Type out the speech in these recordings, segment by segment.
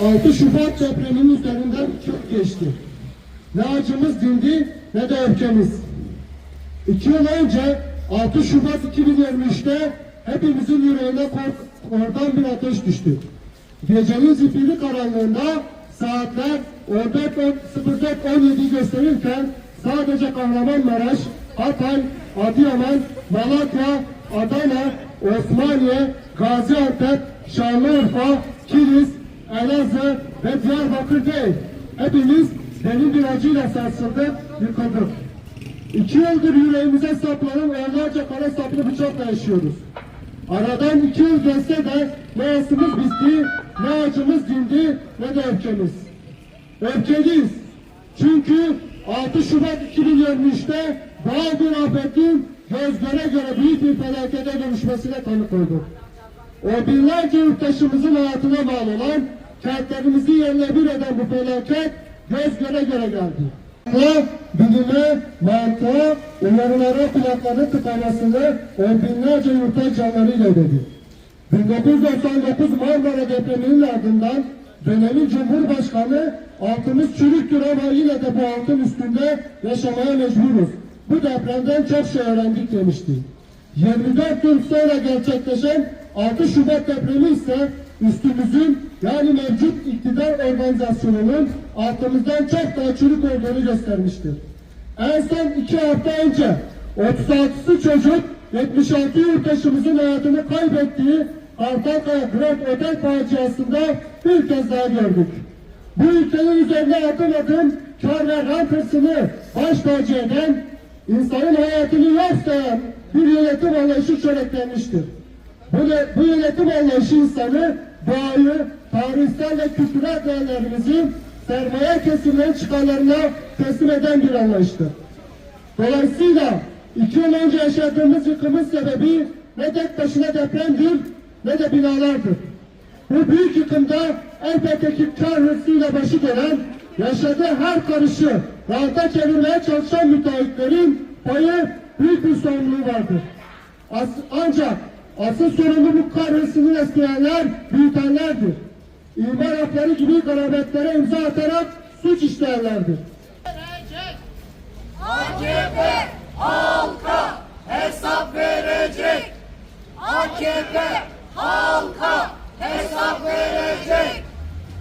6 Şubat depreminin üzerinden çok geçti. Ne acımız dindi ne de öfkemiz. İki yıl önce 6 Şubat 2023'te hepimizin yüreğine kork- kordan bir ateş düştü. Gecenin zifiri karanlığında saatler 14.04.17 gösterirken sadece Kahramanmaraş, Hatay, Adıyaman, Malatya, Adana, Osmaniye, Gaziantep, Şanlıurfa, Kilis, Elazığ ve Diyarbakır değil. Hepimiz derin bir acıyla sarsıldık, yıkıldık. İki yıldır yüreğimize saplanan onlarca kara saplı bıçakla yaşıyoruz. Aradan iki yıl geçse de ne yasımız bitti, ne acımız dindi, ne de öfkemiz. Öfkeliyiz. Çünkü 6 Şubat 2023'te doğal bir afetin göz göre göre büyük bir felakete dönüşmesine tanık olduk. O binlerce yurttaşımızın hayatına mal olan, kentlerimizi yerle bir eden bu felaket göz göre göre geldi. Ve bilime, mantığa, uyarılara kulaklarını tıkamasını on binlerce yurttaş canlarıyla ödedi. 1999 Marmara depreminin ardından dönemin Cumhurbaşkanı altımız çürüktür ama yine de bu altın üstünde yaşamaya mecburuz. Bu depremden çok şey öğrendik demişti. 24 yıl sonra gerçekleşen 6 Şubat depremi ise üstümüzün yani mevcut iktidar organizasyonunun altımızdan çok daha çürük olduğunu göstermiştir. En son iki hafta önce 36'sı çocuk 76 yurttaşımızın hayatını kaybettiği Antakya Grand Otel faciasında bir kez daha gördük. Bu ülkenin üzerine adım adım kar ve rant hırsını baş tacı eden, insanın hayatını yok sayan bir yönetim anlayışı çöreklenmiştir. Bu, bu yönetim anlayışı insanı, doğayı, tarihsel ve kültürel değerlerimizi sermaye kesimlerin çıkarlarına teslim eden bir anlayıştır. Dolayısıyla iki yıl önce yaşadığımız yıkımın sebebi ne tek başına depremdir ne de binalardır. Bu büyük yıkımda elbette ki kar hırsıyla başı dönen, yaşadığı her karışı ranta çevirmeye çalışan müteahhitlerin payı büyük bir sorumluluğu vardır. As ancak asıl sorumluluk kar hırsını besleyenler, büyütenlerdir. İmar hakları gibi garabetlere imza atarak suç işleyenlerdir. verecek. AKP halka hesap verecek. AKP halka hesap verecek.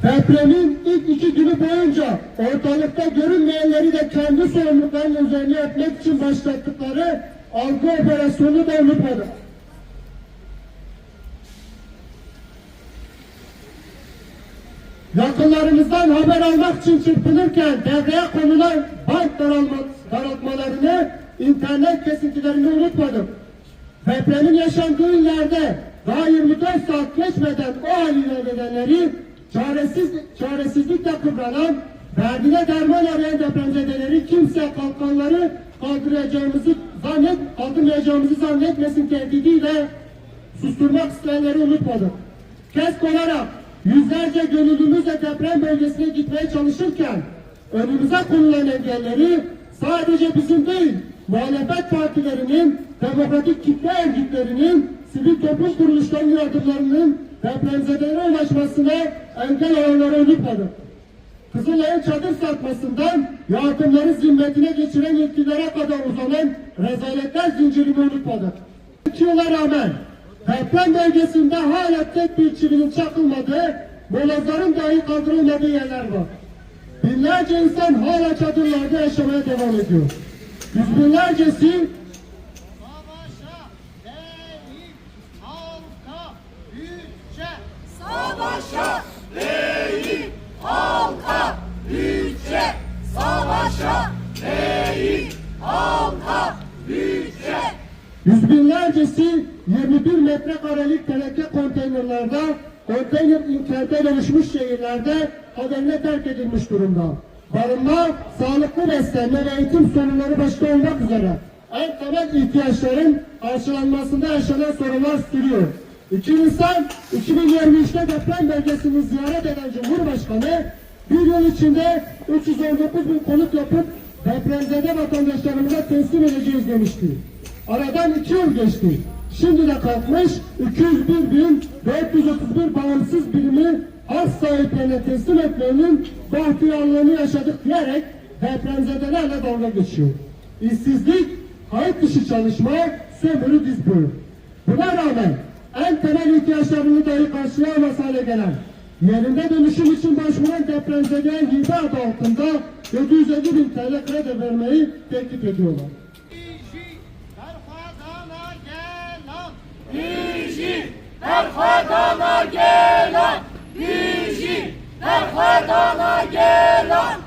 Depremin ilk iki günü boyunca ortalıkta görünmeyenleri de kendi sorumluluklarının üzerine etmek için başlattıkları algı operasyonu da unutmadı. Yakınlarımızdan haber almak için çırpınırken devreye konulan bank daralma, daraltmalarını, internet kesintilerini unutmadım. Depremin yaşandığı yerde daha 24 saat geçmeden o haliyle nedenleri çaresiz, çaresizlikle kıvranan, derdine derman arayan depremzedeleri kimse kalkanları kaldıracağımızı zannet, kaldırmayacağımızı zannetmesin tehdidiyle susturmak isteyenleri unutmadık. Kesk olarak yüzlerce gönüllümüzle deprem bölgesine gitmeye çalışırken önümüze konulan engelleri sadece bizim değil, muhalefet partilerinin, demokratik kitle örgütlerinin, sivil toplum kuruluşlarının yardımlarının depremzedelere ulaşmasına engel olanları unutmadık. Kızılay'ın çadır satmasından yardımları zimmetine geçiren yetkililere kadar uzanan rezaletler zincirini unutmadık. İki yıla rağmen deprem bölgesinde hala tek bir çivinin çakılmadığı, molozların dahi kaldırılmadığı yerler var. Binlerce insan hala çadırlarda yaşamaya devam ediyor. Yüz binlercesi Savaşa değil halka bütçe. Savaşa Yüz binlercesi 21 metrekarelik teneke konteynerlarda, konteyner inkente dönüşmüş şehirlerde kaderine terk edilmiş durumda. Barınma, sağlıklı beslenme ve eğitim sorunları başta olmak üzere en temel ihtiyaçların karşılanmasında yaşanan sorunlar sürüyor. İki Nisan 2023'te deprem bölgesini ziyaret eden Cumhurbaşkanı bir yıl içinde 319 bin konut yapıp depremzede vatandaşlarımıza teslim edeceğiz demişti. Aradan iki yıl geçti. Şimdi de kalkmış 201 bin 431 bağımsız birimi arz sahiplerine teslim etmenin bahtiyarlığını yaşadık diyerek depremzedelerle dalga geçiyor. İşsizlik, kayıt dışı çalışma, sömürü diz boyu. Buna rağmen en temel ihtiyaçlarını dahi karşılayamaz hale gelen, yerinde dönüşüm için başvuran depremzedeye hibe adı altında 750 bin TL kredi vermeyi teklif ediyorlar. Bizi Berhadana gelen Bizi Berhadana gelen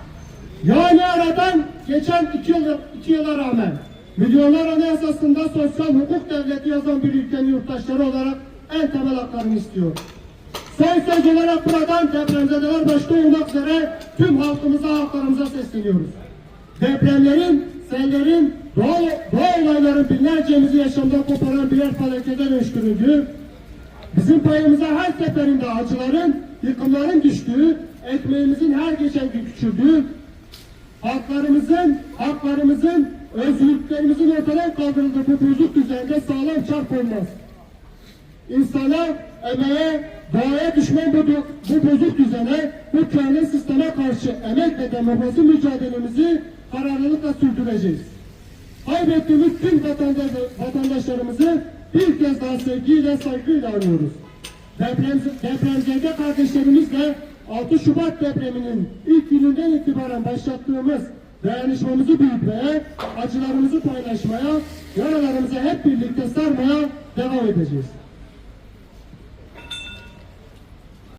Yani aradan geçen iki, yıl, iki yıla rağmen Milyonlar Anayasası'nda sosyal hukuk devleti yazan bir ülkenin yurttaşları olarak en temel haklarını istiyor. Sayın olarak buradan depremzedeler başta olmak üzere tüm halkımıza, halklarımıza sesleniyoruz. Depremlerin, sellerin, doğa, doğa olayların binlercemizi yaşamda koparan birer felakete dönüştürüldüğü, Bizim payımıza her seferinde acıların, yıkımların düştüğü, ekmeğimizin her geçen gün küçüldüğü, haklarımızın, haklarımızın, özgürlüklerimizin ortadan kaldırıldığı bu bozuk düzende sağlam çarp olmaz. İnsana, emeğe, doğaya düşman bu, bu bozuk düzene, bu köhne sisteme karşı emek ve demokrasi mücadelemizi kararlılıkla sürdüreceğiz. Kaybettiğimiz tüm vatandaş- vatandaşlarımızı bir kez daha sevgiyle, saygıyla anıyoruz. Deprem, depremzede kardeşlerimizle 6 Şubat depreminin ilk gününden itibaren başlattığımız dayanışmamızı büyütmeye, acılarımızı paylaşmaya, yaralarımızı hep birlikte sarmaya devam edeceğiz.